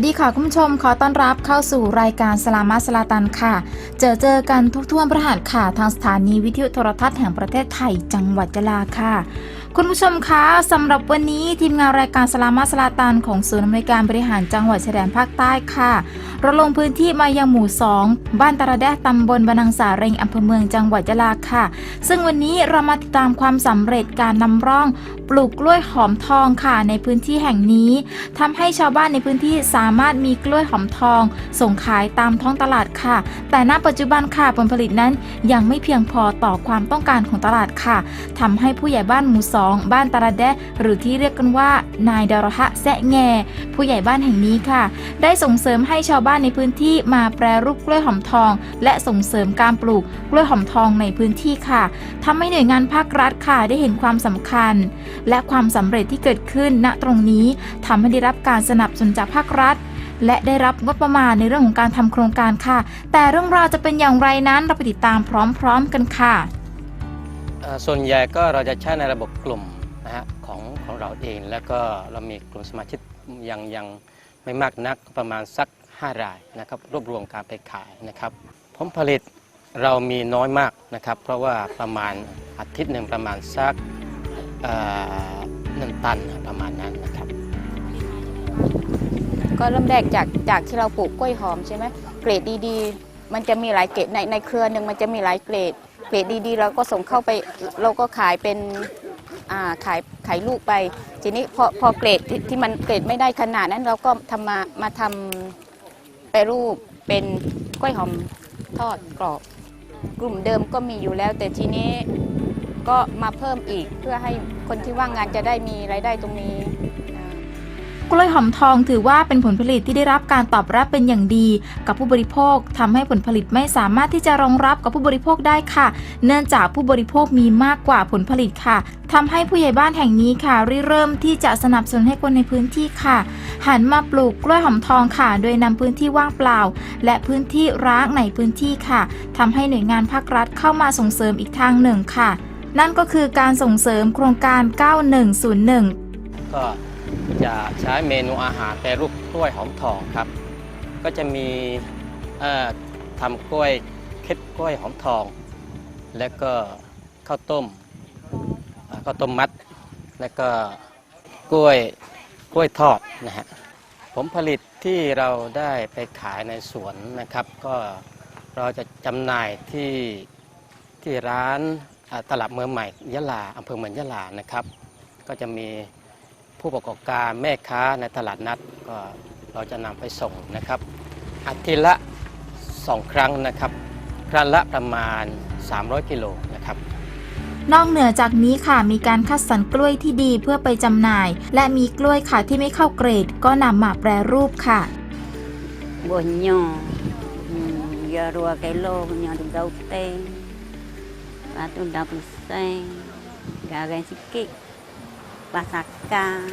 วัสดีค่ะคุณผู้ชมขอต้อนรับเข้าสู่รายการสลามาสลาตันค่ะ เจอเจอกันทุกท่วนประหารค่ะ ทางสถานีวิทยุโทรทัศน์แห่งประเทศไทย จังหวัดยะลาค่ะ คุณผู้ชมคะสำหรับวันนี้ทีมงานรายการสลามาสลาตันของศูนย์อำนวยการบริหารจังหวัดชายแดนภาคใต้ค่ะเราลงพื้นที่มายังหมู่ 2 บ้านตาระแดะตำบลบานังสาเรงอำเภอเมืองจังหวัดยะลาค่ะ ซึ่งวันนี้เรามาติดตามความสำเร็จการนำร่อง ปลูกกล้วยหอมทองค่ะ ในพื้นที่แห่งนี้ทำให้ชาวบ้านในพื้นที่สามารถมีกล้วยหอมทอง ส่งขายตามท้องตลาดค่ะ แต่ณปัจจุบันค่ะผลผลิตนั้นยังไม่เพียงพอต่อความต้องการของตลาดค่ะทำให้ผู้ใหญ่บ้านหมู่สองบ้านตาราแดะหรือที่เรียกกันว่า นายดารหะแซะแง ผู้ใหญ่บ้านแห่งนี้ค่ะ ได้ส่งเสริมให้ชาวบ้านในพื้นที่มาแปรรูปกล้วยหอมทอง และส่งเสริมการปลูกกล้วยหอมทองในพื้นที่ค่ะทำให้หน่วยงานภาครัฐค่ะได้เห็นความสำคัญ และความสำเร็จที่เกิดขึ้นณตรงนี้ทำให้ได้รับการสนับสนุนจากภาครัฐและได้รับงบประมาณในเรื่องของการทำโครงการค่ะ แต่เรื่องราวจะเป็นอย่างไรนั้นเราไปติดตามพร้อม ๆ กันค่ะ ส่วนใหญ่ก็เราจะใช้ในระบบกลุ่มนะฮะของของเราเอง แล้วก็เรามีกลุ่มสมาชิกยังยังไม่มากนักประมาณสัก 5 รายนะครับรวบรวมการไปขายนะครับผลผลิตเรามีน้อยมากนะครับ เพราะว่าประมาณอาทิตย์หนึ่งประมาณสักหนึ่งตันประมาณนั้นนะครับ ก็เริ่มแรกจากจากที่เราปลูกกล้วยหอมใช่ไหมเกรดดีๆ มันจะมีหลายเกรดในในเครือหนึ่งมันจะมีหลายเกรด เกรดดีๆ เราก็ส่งเข้าไปเราก็ขายเป็นอ่าขายขายลูกไป ทีนี้พอพอเกรดที่ที่มันเกรดไม่ได้ขนาดนั้นเราก็ทำมามาทำไปรูปเป็นกล้วยหอมทอดกรอบ กลุ่มเดิมก็มีอยู่แล้ว แต่ทีนี้ก็มาเพิ่มอีกเพื่อให้คนที่ว่างงานจะได้มีรายได้ตรงนี้ กล้วยหอมทองถือว่าเป็นผลผลิตที่ได้รับการตอบรับเป็นอย่างดี กับผู้บริโภคทำให้ผลผลิตไม่สามารถที่จะรองรับกับผู้บริโภคได้ค่ะ เนื่องจากผู้บริโภคมีมากกว่าผลผลิตค่ะทำให้ผู้ใหญ่บ้านแห่งนี้ค่ะริเริ่มที่จะสนับสนุนให้คนในพื้นที่ค่ะ หันมาปลูกกล้วยหอมทองค่ะ โดยนำพื้นที่ว่างเปล่า และพื้นที่ร้างในพื้นที่ค่ะทำให้หน่วยงานภาครัฐเข้ามาส่งเสริมอีกทางหนึ่งค่ะ นั่นก็คือการส่งเสริมโครงการ 9101 ก็ จะใช้เมนูอาหารแปรรูปกล้วยหอมทองครับ ก็จะมีทำกล้วยเค็ดกล้วยหอมทอง แล้วก็ข้าวต้มข้าวต้มมัด แล้วก็กล้วยกล้วยทอดนะฮะผลผลิตที่เราได้ไปขายในสวนนะครับ ก็เราจะจำหน่ายที่ที่ร้านตลาดเมืองใหม่ยะลาอำเภอเมืองยะลานะครับ ก็จะมี ผู้ประกอบการแม่ค้าในตลาดนัดก็เราจะนำไปส่งนะครับอาทิตย์ละสองครั้งนะครับ ครั้งละประมาณ 300 กิโลนะครับนอกเหนือจากนี้ค่ะมีการคัดสรรกล้วยที่ดีเพื่อไปจำหน่าย และมีกล้วยค่ะที่ไม่เข้าเกรด ก็นำมาแปรรูปค่ะ bột nhỏ ừ, giờ rùa cái lô nhỏ được gấu tê và tôi đọc sen gà gà xích kị và sạc ca tôi gà xích gà nó bà sô hạ ni tạ khăm mây nhà bà sô pasaka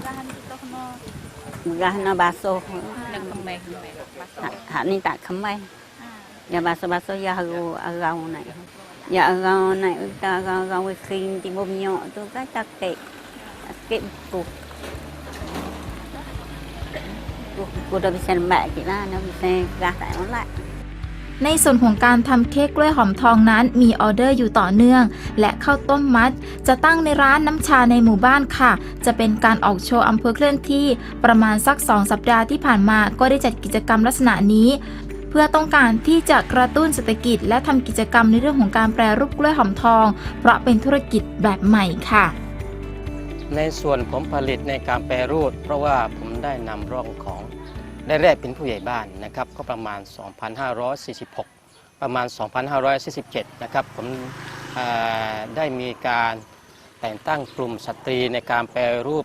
Bagaimana Murahno baso. Hak ni tak kemai. Ya baso-baso ya haru arau naik. Ya arau naik kita arau-arau kering timbul minyak tu kan takik. Takik buku. Buku dah bisa lemak kita, dah bisa gerah tak nak. ในส่วนของการทำเค้กกล้วยหอมทองนั้นมีออเดอร์อยู่ต่อเนื่อง และข้าวต้มมัด จะตั้งในร้านน้ำชาในหมู่บ้านค่ะ จะเป็นการออกโชว์อำเภอเคลื่อนที่ ประมาณสัก 2 สัปดาห์ที่ผ่านมาก็ได้จัดกิจกรรมลักษณะนี้เพื่อต้องการที่จะกระตุ้นเศรษฐกิจ และทำกิจกรรมในเรื่องของการแปรรูปกล้วยหอมทอง เพราะเป็นธุรกิจแบบใหม่ค่ะ ในส่วนผลผลิตในการแปรรูป เพราะว่าผมได้นำร่องของ ได้แรกเป็นผู้ใหญ่บ้านนะครับก็ประมาณ 2,546 ประมาณ 2,547 นะครับผมได้มีการแต่งตั้งกลุ่มสตรีในการแปรรูป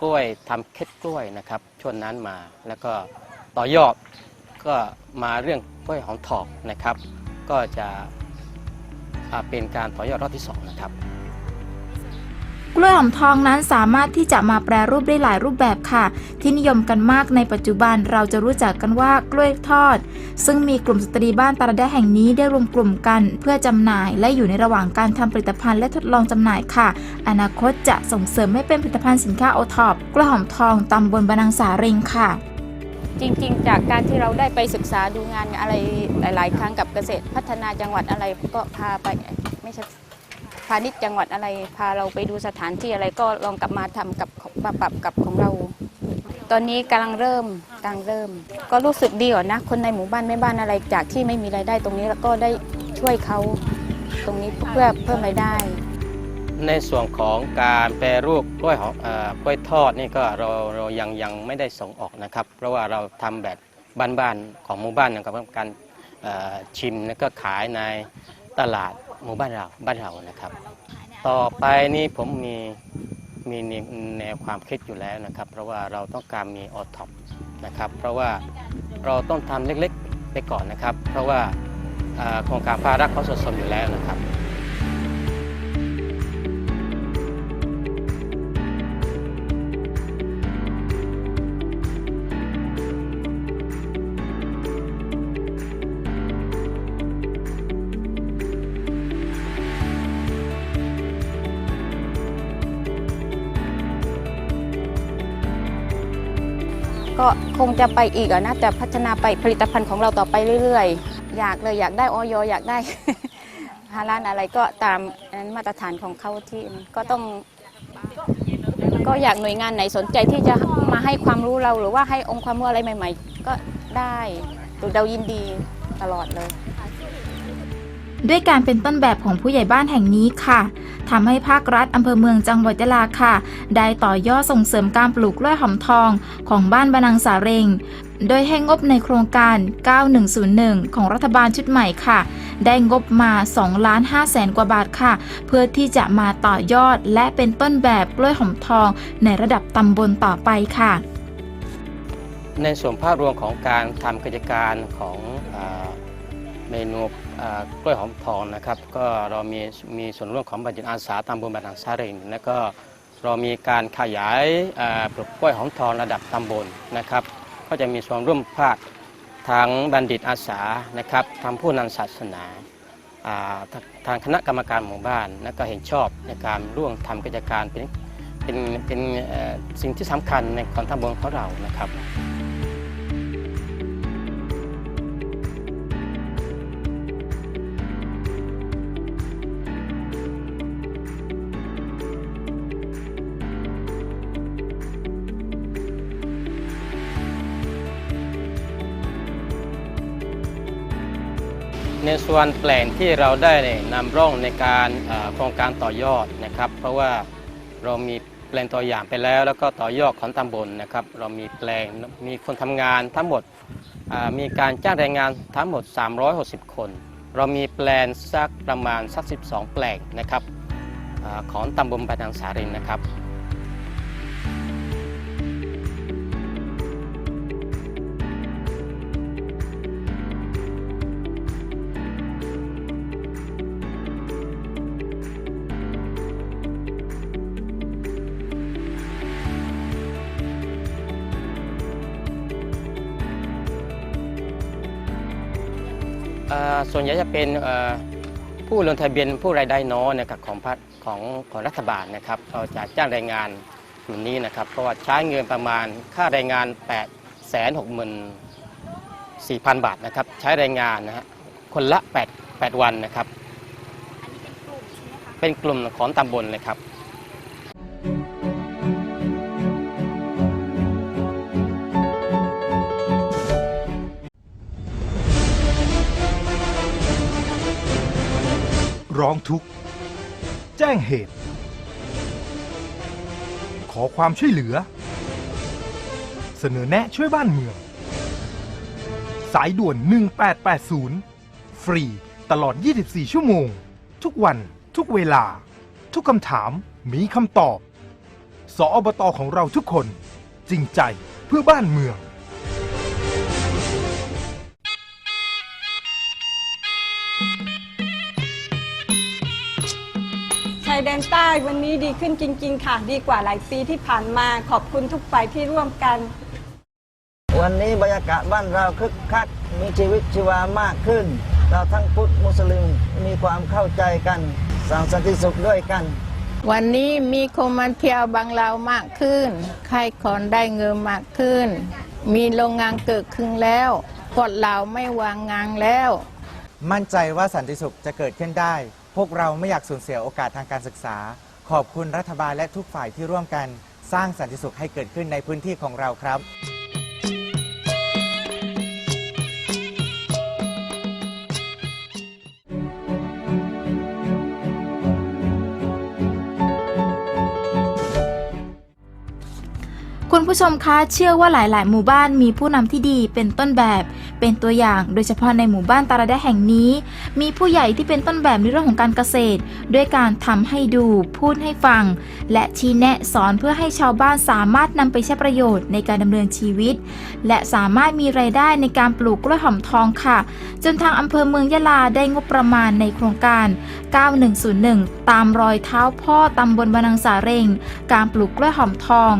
กล้วยทำเค็ดกล้วยนะครับช่วงนั้นมาแล้วก็ต่อยอดก็มาเรื่องกล้วยหอมทองนะครับ ก็จะเป็นการต่อยอดรอบที่สองนะครับ กล้วยหอมทองนั้นสามารถที่จะมาแปรรูปได้หลายรูปแบบค่ะ ที่นิยมกันมากในปัจจุบันเราจะรู้จักกันว่ากล้วยทอด ซึ่งมีกลุ่มสตรีบ้านตาราแดแห่งนี้ได้รวมกลุ่มกัน เพื่อจำหน่ายและอยู่ในระหว่างการทำผลิตภัณฑ์และทดลองจำหน่ายค่ะ อนาคตจะส่งเสริมให้เป็นผลิตภัณฑ์สินค้าโอท็อปกล้วยหอมทองตำบลบานังสาเริงค่ะ จริงๆ จากการที่เราได้ไปศึกษาดูงานอะไรหลาย ๆ ครั้งกับเกษตรพัฒนาจังหวัดอะไรก็พาไปไม่ใช่ พาณิชย์จังหวัดอะไร พาเราไปดูสถานที่อะไรก็ลองกลับมาทำกับของมาปรับกับของเรา ตอนนี้กำลังเริ่มกำลังเริ่ม ก็รู้สึกดีกว่านะ คนในหมู่บ้านแม่บ้านอะไรจากที่ไม่มีรายได้ตรงนี้แล้วก็ได้ช่วยเขาตรงนี้เพื่อเพิ่มรายได้ ในส่วนของการแปรรูปกล้วยหอมกล้วยทอดนี่ก็เราเรายังยังไม่ได้ส่งออกนะครับ เพราะว่าเราทำแบบบ้านๆของหมู่บ้านนะครับการชิมแล้วก็ขายในตลาด หมู่บ้านเราบ้านเรานะครับ ต่อไปนี่ผมมีมีแนวแนวความคิดอยู่แล้วนะครับ เพราะว่าเราต้องการมีออท็อปนะครับ เพราะว่าเราต้องทำเล็กๆไปก่อนนะครับ เพราะว่าเอ่อโครงการภารักเขาสะสมอยู่แล้วนะครับ งจะไปอีกอะน่าจะพัฒนาไปผลิตภัณฑ์ของเราต่อไปเรื่อยๆ อยากเลยอยากได้ออยอยากได้ ฮาลานอะไรก็ตามนั้นมาตรฐานของเขาที่ก็ต้องก็อยากหน่วยงานไหนสนใจที่จะมาให้ความรู้เราหรือว่าให้องค์ความรู้อะไรใหม่ ๆ ก็ได้เรายินดีตลอดเลย ด้วยการเป็นต้นแบบของผู้ใหญ่บ้านแห่งนี้ค่ะทำให้ภาครัฐอำเภอเมืองจังหวัดยะลาค่ะ ได้ต่อยอดส่งเสริมการปลูกกล้วยหอมทองของบ้านบานังสาเรงโดยให้งบในโครงการ 9101 ของรัฐบาลชุดใหม่ค่ะ ได้งบมา 2 ล้าน5แสนกว่าบาทค่ะ เพื่อที่จะมาต่อยอดและเป็นต้นแบบกล้วยหอมทองในระดับตำบลต่อไปค่ะ ในส่วนภาพรวมของการทำกิจการของ เมนูกล้วยหอมทองนะครับ ก็เรามีมีส่วนร่วมของบัญญัติอาสาตำบลบานังซาเรงแล้วก็เรามีการขยายปลูกกล้วยหอมทองระดับตำบลนะครับ ก็จะมีส่วนร่วมภาคทั้งบัณฑิตอาสานะครับทางผู้นำศาสนาทางคณะกรรมการหมู่บ้านและก็เห็นชอบในการร่วมทำกิจการเป็นเป็นเป็นสิ่งที่สำคัญในของตำบลของเรานะครับ ในส่วนแปลงที่เราได้นำร่องในการโครงการต่อยอดนะครับ เพราะว่าเรามีแปลงตัวอย่างไปแล้ว แล้วก็ต่อยอดของตำบลนะครับ เรามีแปลงมีคนทำงานทั้งหมดมีการจ้างแรงงานทั้งหมด 360 คน เรามีแปลงสักประมาณสัก 12 แปลงนะครับอของตำบลปานังสารินนะครับ ส่วนใหญ่จะเป็นเอ่อผู้ลงทะเบียนผู้รายได้น้อยนะครับของพัของของรัฐบาลนะครับเราจะจ้างแรงงานกลุ่มนี้นะครับเพราะว่าใช้เงินประมาณค่าแรงงาน 8 6 4 0 0 0 บาทนะครับใช้แรงงานนะฮะคนละ 8 8 วันนะครับ เป็นกลุ่มของตำบลเลยครับ ร้องทุกข์ แจ้งเหตุ ขอความช่วยเหลือ เสนอแนะช่วยบ้านเมือง สายด่วน 1880 ฟรีตลอด 24 ชั่วโมง ทุกวัน ทุกเวลา ทุกคำถาม มีคำตอบ สออบตอของเราทุกคน จริงใจเพื่อบ้านเมือง ยแดนใต้วันนี้ดีขึ้นจริง ๆ ค่ะ ดีกว่าหลายปีที่ผ่านมาขอบคุณทุกฝ่ายที่ร่วมกัน วันนี้บรรยากาศบ้านเราคึกคักมีชีวิตชีวามากขึ้น เราทั้งพุทธมุสลิมมีความเข้าใจกันสร้างสันติสุขด้วยกัน วันนี้มีคนมาเที่ยวบางเรามากขึ้นใครคนได้เงินมากขึ้น มีโรงงานเกิดขึ้นแล้วพวกเราไม่วางงานแล้ว มั่นใจว่าสันติสุขจะเกิดขึ้นได้ พวกเราไม่อยากสูญเสียโอกาสทางการศึกษา ขอบคุณรัฐบาลและทุกฝ่ายที่ร่วมกัน สร้างสันติสุขให้เกิดขึ้นในพื้นที่ของเราครับ คุณผู้ชมคะเชื่อว่าหลาย ๆ หมู่บ้านมีผู้นำที่ดีเป็นต้นแบบ เป็นตัวอย่างโดยเฉพาะในหมู่บ้านตาราแดแห่งนี้ มีผู้ใหญ่ที่เป็นต้นแบบในเรื่องของการเกษตร ด้วยการทำให้ดู พูดให้ฟัง และชี้แนะสอนเพื่อให้ชาวบ้านสามารถนำไปใช้ประโยชน์ในการดำเนินชีวิต และสามารถมีรายได้ในการปลูกกล้วยหอมทองค่ะ จนทางอำเภอเมืองยะลาได้งบประมาณในโครงการ 9101 ตามรอยเท้าพ่อตำบลบานังสาเรง การปลูกกล้วยหอมทอง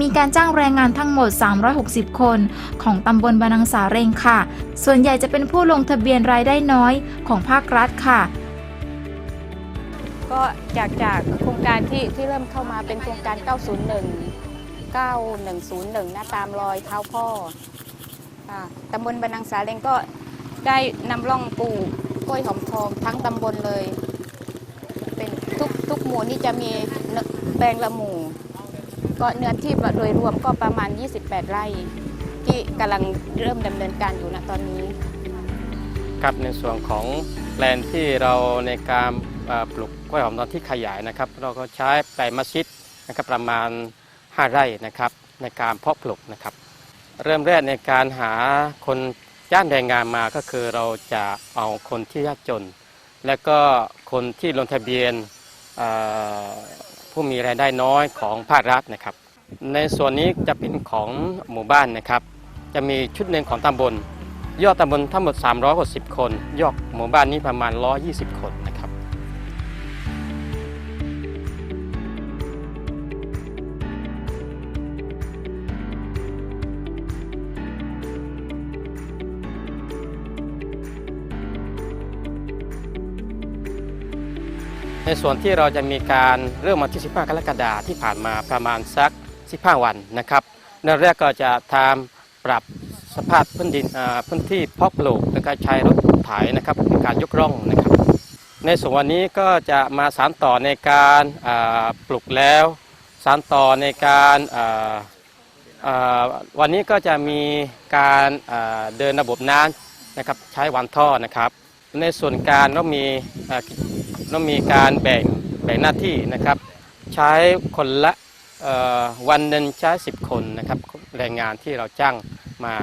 มีการจ้างแรงงานทั้งหมด 360 คน ของตำบลบานังสาเรงค่ะ ส่วนใหญ่จะเป็นผู้ลงทะเบียนรายได้น้อยของภาครัฐค่ะ ก็จากจากโครงการที่ที่เริ่มเข้ามาเป็นโครงการ 901 9101นะตามรอยเท้าพ่อตำบลบานังสาเลงก็ได้นำร่องปลูกกล้วยหอมทองทั้งตำบลเลย เป็นทุกทุกหมู่นี่จะมีแปลงละหมู่ ก็เนื้อที่โดยรวมก็ประมาณ 28 ไร่ ที่กำลังเริ่มดำเนินการอยู่ณตอนนี้ ครับในส่วนของแปลนที่เราในการปลูกกล้วยหอมทองที่ขยายนะครับ เราก็ใช้แปลงมัสยิดนะครับประมาณ 5 ไร่นะครับในการเพาะปลูกนะครับ เริ่มแรกในการหาคนจ้างแรงงานมาก็คือเราจะเอาคนที่ยากจน และก็คนที่ลงทะเบียน ผู้มีรายได้น้อยของภาครัฐนะครับ ในส่วนนี้จะเป็นของหมู่บ้านนะครับ จะมีชุดหนึ่งของตำบลยอดตำบลทั้งหมด 360 คน ยอดหมู่บ้านนี้ประมาณ 120 คนนะครับ ในส่วนที่เราจะมีการเริ่มวันที่ 15 กรกฎาคมที่ผ่านมาประมาณสัก 15 วันนะครับเริ่มแรกก็จะทำปรับสภาพพื้นดินพื้นที่เพาะปลูกแล้วก็ใช้รถไถนะครับในการยกร่องนะครับ ในส่วนวันนี้ก็จะมาสานต่อในการปลูกแล้ว สานต่อในการวันนี้ก็จะมีการเดินระบบน้ำนะครับใช้วันท่อนะครับ ในส่วนการเรามีอ่าเรามีการแบ่งแบ่งหน้าที่นะครับ ใช้คนละวันหนึ่งใช้10 คนนะครับแรงงานที่เราจ้างมา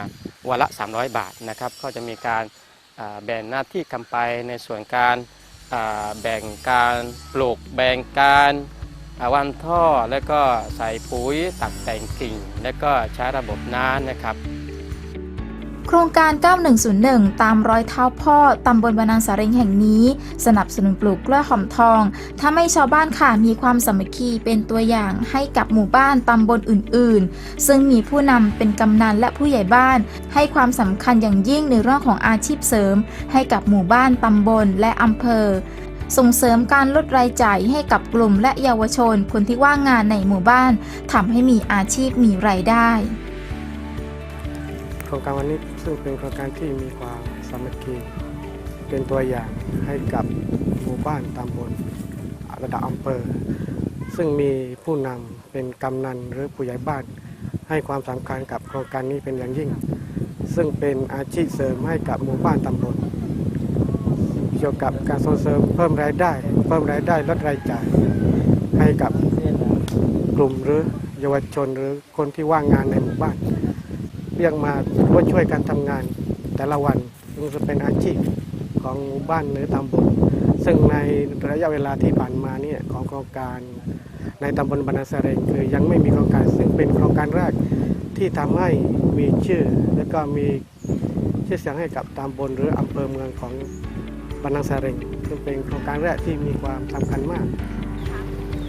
วันละ 300 บาทนะครับ ก็จะมีการแบ่งหน้าที่กันไปในส่วนการแบ่งการปลูกแบ่งการาวันท่อแล้วก็ใส่ปุ๋ยตักแต่งกิ่ง แล้วก็ใช้ระบบน้ำนะครับ โครงการ 9101 ตามรอยเท้าพ่อ ตำบลบานังสาเรงแห่งนี้ สนับสนุนปลูกกล้วยหอมทองทำให้ชาวบ้านค่ะมีความสามัคคีเป็นตัวอย่างให้กับหมู่บ้านตำบลอื่น ๆ ซึ่งมีผู้นำเป็นกำนันและผู้ใหญ่บ้าน ให้ความสำคัญอย่างยิ่งในเรื่องของอาชีพเสริม ให้กับหมู่บ้านตำบลและอำเภอส่งเสริมการลดรายจ่ายให้กับกลุ่มและเยาวชนคนที่ว่างงานในหมู่บ้านทำให้มีอาชีพมีรายได้ โครงการวันนี้ซึ่งเป็นโครงการที่มีความสามัคคีเป็นตัวอย่างให้กับหมู่บ้านตำบลระดับอำเภอ ซึ่งมีผู้นำเป็นกำนันหรือผู้ใหญ่บ้าน ให้ความสำคัญกับโครงการนี้เป็นอย่างยิ่ง ซึ่งเป็นอาชีพเสริมให้กับหมู่บ้านตำบลเกี่ยวกับการส่งเสริมเพิ่มรายได้ เพิ่มรายได้ลดรายจ่าย ให้กับกลุ่มหรือเยาวชนหรือคนที่ว่างงานในหมู่บ้าน เรียกมาร่วมช่วยกันทำงานแต่ละวันซึ่งจะเป็นอาชีพของหมู่บ้านหรือตำบลซึ่งในระยะเวลาที่ผ่านมาเนี่ยของโครงการในตำบลบรรณสเรงคือยังไม่มีโครงการ ซึ่งเป็นโครงการแรกที่ทำให้มีชื่อ และก็มีชื่อเสียงให้กับตำบลหรืออำเภอเมืองของบรรณสเรงซึ่งเป็นโครงการแรกที่มีความสำคัญมาก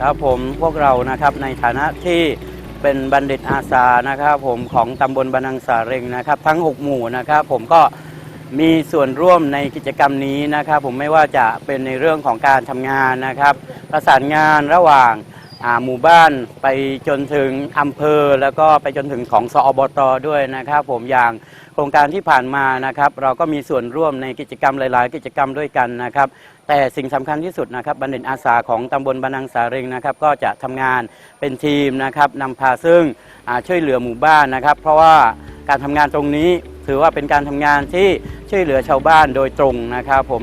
ครับผมพวกเรานะครับในฐานะที่ เป็นบัณฑิตอาสานะครับผมของตำบลบันังสาเร็งนะครับ ทั้ง 6 หมู่นะครับ ผมก็มีส่วนร่วมในกิจกรรมนี้นะครับ ผมไม่ว่าจะเป็นในเรื่องของการทำงานนะครับ ประสานงานระหว่าง หมู่บ้านไปจนถึงอำเภอ แล้วก็ไปจนถึงของสอบตด้วยนะครับ ผมอย่างโครงการที่ผ่านมานะครับ เราก็มีส่วนร่วมในกิจกรรมหลาย ๆ กิจกรรมด้วยกันนะครับ แต่สิ่งสำคัญที่สุดนะครับบัณฑิตอาสาของตำบลบานังสาเร็งนะครับ ก็จะทำงานเป็นทีมนะครับนำพาซึ่งช่วยเหลือหมู่บ้านนะครับ เพราะว่าการทำงานตรงนี้ถือว่าเป็นการทำงานที่ช่วยเหลือชาวบ้านโดยตรงนะครับผม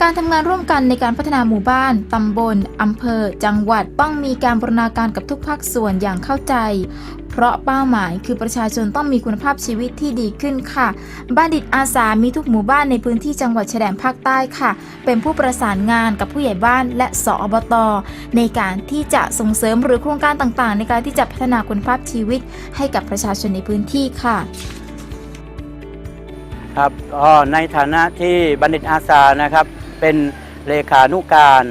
การทำงานร่วมกันในการพัฒนาหมู่บ้าน ตำบล อำเภอ จังหวัด ต้องมีการบรณาการกับทุกภาคส่วนอย่างเข้าใจ เพราะเป้าหมายคือประชาชนต้องมีคุณภาพชีวิตที่ดีขึ้นค่ะ บัณฑิตอาสามีทุกหมู่บ้านในพื้นที่จังหวัดชายแดนภาคใต้ค่ะ เป็นผู้ประสานงานกับผู้ใหญ่บ้านและสอบต ในการที่จะส่งเสริมหรือโครงการต่างๆ ในการที่จะพัฒนาคุณภาพชีวิตให้กับประชาชนในพื้นที่ค่ะ ครับในฐานะที่บัณฑิตอาสานะครับ เป็นเลขานุการ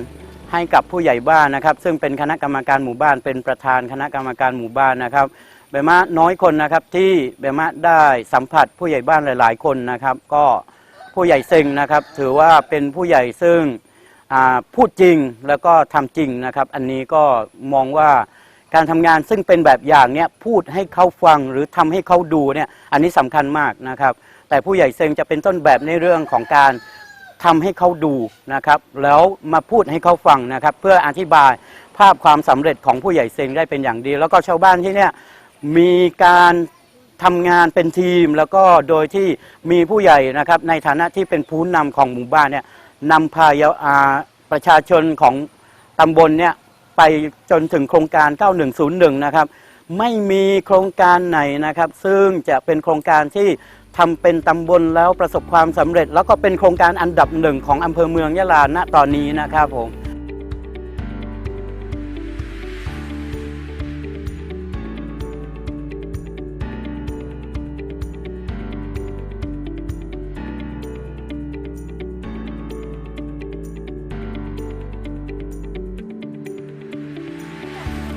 ให้กับผู้ใหญ่บ้านนะครับ ซึ่งเป็นคณะกรรมการหมู่บ้าน เป็นประธานคณะกรรมการหมู่บ้านนะครับเบมาน้อยคนนะครับที่เบมาได้สัมผัสผู้ใหญ่บ้านหลาย ๆ คนนะครับ ก็ผู้ใหญ่เซ็งนะครับ ถือว่าเป็นผู้ใหญ่ซึ่งพูดจริงแล้วก็ทำจริงนะครับ อันนี้ก็มองว่าการทำงานซึ่งเป็นแบบอย่างเนี้ยพูดให้เขาฟังหรือทำให้เขาดูเนี่ยอันนี้สำคัญมากนะครับ แต่ผู้ใหญ่เซงจะเป็นต้นแบบในเรื่องของการทำให้เขาดูนะครับ แล้วมาพูดให้เขาฟังนะครับ เพื่ออธิบายภาพความสำเร็จของผู้ใหญ่เซงได้เป็นอย่างดี แล้วก็ชาวบ้านที่เนี่ยมีการทำงานเป็นทีม แล้วก็โดยที่มีผู้ใหญ่นะครับ ในฐานะที่เป็นผู้นำของหมู่บ้านเนี่ยนำพายาอ่าประชาชนของตำบลเนี่ยไปจนถึงโครงการ 9101 นะครับ ไม่มีโครงการไหนนะครับ ซึ่งจะเป็นโครงการที่ ทำเป็นตำบลแล้วประสบความสำเร็จ แล้วก็เป็นโครงการอันดับหนึ่งของอำเภอเมืองยะลาณตอนนี้นะครับผม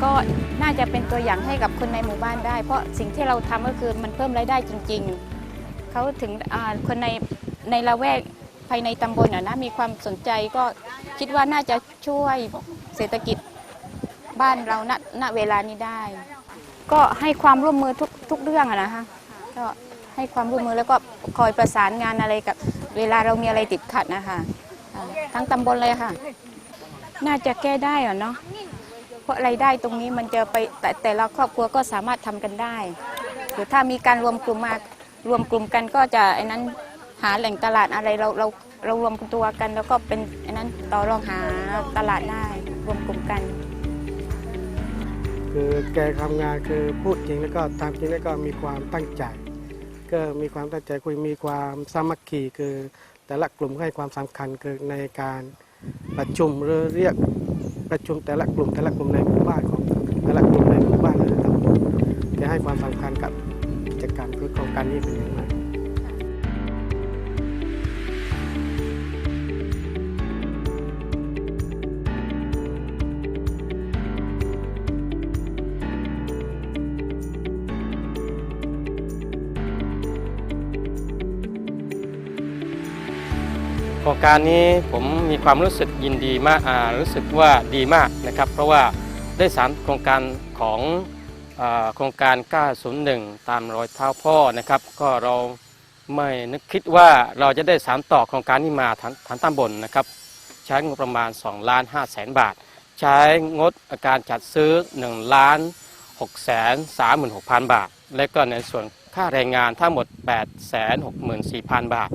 ก็น่าจะเป็นตัวอย่างให้กับคนในหมู่บ้านได้ เพราะสิ่งที่เราทำก็คือมันเพิ่มรายได้จริง ๆ เขาถึงคนในในละแวกภายในตำบลนะนะมีความสนใจก็คิดว่าน่าจะช่วยเศรษฐกิจบ้านเราณณเวลานี้ได้ ก็ให้ความร่วมมือทุกทุกเรื่องอะนะคะก็ให้ความร่วมมือแล้วก็คอยประสานงานอะไรกับเวลาเรามีอะไรติดขัดนะคะทั้งตำบลเลยค่ะ น่าจะแก้ได้เหรอเนาะเพราะรายได้ตรงนี้มันจะไปแต่แต่ละครอบครัวก็สามารถทำกันได้ หรือถ้ามีการรวมกลุ่มมา รวมกลุ่มกันก็จะไอ้นั้นหาแหล่งตลาดอะไรเราเราเรารวมตัวกัน แล้วก็เป็นไอ้นั้นต่อรองหาตลาดได้รวมกลุ่มกัน คือแกทำงานคือพูดจริงแล้วก็ตามจริงแล้วก็มีความตั้งใจ ก็มีความตั้งใจคุยมีความสามัคคีคือ แต่ละกลุ่มให้ความสำคัญคือในการประชุมหรือเรียกประชุมแต่ละกลุ่มแต่ละกลุ่มในหมู่บ้านของแต่ละกลุ่มในหมู่บ้านหรือตำบลแกให้ความสำคัญกับ การนี้เป็นย่างมากโครงการนี้ผมมีความรู้สึกยินดีมากรู้สึกว่าดีมากนะครับ เพราะว่าได้สารโครงการของ โครงการ 901 ตามรอยเท้าพ่อนะครับ ก็เราไม่นึกคิดว่าเราจะได้สารต่อโครงการนี้มาทั้งทั้งตำบลนะครับ ใช้งบประมาณ2ล้าน5แสนบาท ใช้งดการจัดซื้อ1ล้าน6แสน36,000 บาท และก็ในส่วนค่าแรงงานทั้งหมด8แสน64,000 บาท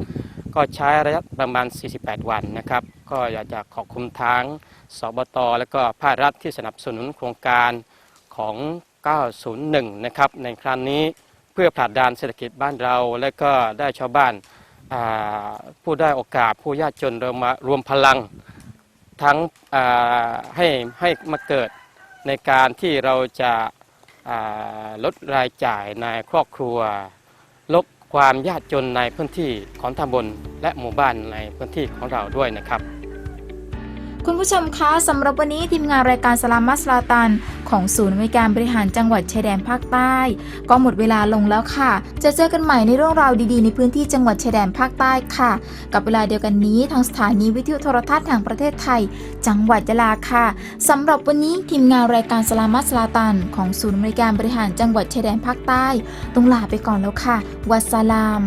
ก็ใช้ระยะประมาณ 48 วันนะครับ ก็อยากจะขอบคุณทั้งสบตและก็ภาครัฐที่สนับสนุนโครงการของ 901 นะครับ ในครั้งนี้เพื่อผลักดันเศรษฐกิจบ้านเรา และก็ได้ชาวบ้านาผู้ได้โอกาสผู้ยากจนเรามารวมพลังทั้งให้ให้มาเกิดในการที่เราจะาลดรายจ่ายในครอบครัว ลดความยากจนในพื้นที่ของตำบลและหมู่บ้านในพื้นที่ของเราด้วยนะครับ คุณผู้ชมคะสำหรับวันนี้ทีมงานรายการสลามัสลาตัน ของศูนย์อำนวยการบริหารจังหวัดชายแดนภาคใต้ ก็หมดเวลาลงแล้วค่ะ จะเจอกันใหม่ในเรื่องราวดีๆ ในพื้นที่จังหวัดชายแดนภาคใต้ค่ะ กับเวลาเดียวกันนี้ทางสถานีวิทยุโทรทัศน์แห่งประเทศไทย จังหวัดยะลาค่ะสำหรับวันนี้ทีมงานรายการสลามัสลาตัน ของศูนย์อำนวยการบริหารจังหวัดชายแดนภาคใต้ต้องลาไปก่อนแล้วค่ะวัสสลาม